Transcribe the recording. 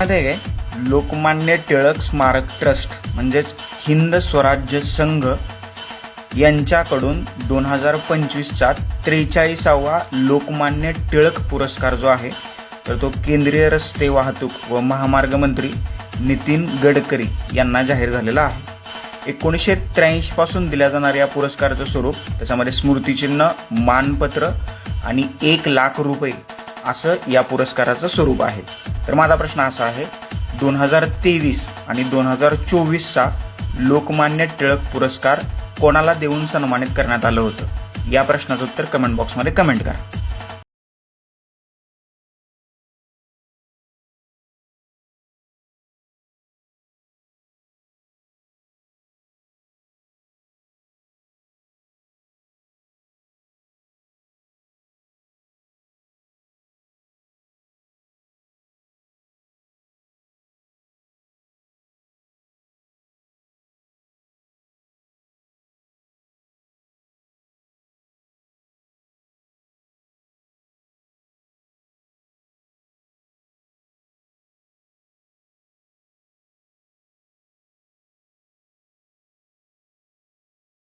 मध्ये लोकमान्य टिळक स्मारक ट्रस्ट म्हणजेच हिंद स्वराज्य संघ यांच्याकडून दोन हजार पंचवीसचा त्रेचाळीसावा लोकमान्य टिळक पुरस्कार जो आहे तर तो केंद्रीय रस्ते वाहतूक व महामार्ग मंत्री नितीन गडकरी यांना जाहीर झालेला आहे. एकोणीसशे त्र्याऐंशीपासून दिल्या जाणाऱ्या या पुरस्काराचं स्वरूप त्याच्यामध्ये स्मृतिचिन्ह मानपत्र आणि एक लाख रुपये असं या पुरस्काराचं स्वरूप आहे. तर माझा प्रश्न असा आहे दोन हजार तेवीस आणि दोन हजार चोवीसचा लोकमान्य टिळक पुरस्कार कोणाला देऊन सन्मानित करण्यात आलं होतं? या प्रश्नाचं उत्तर कमेंट बॉक्समध्ये कमेंट करा.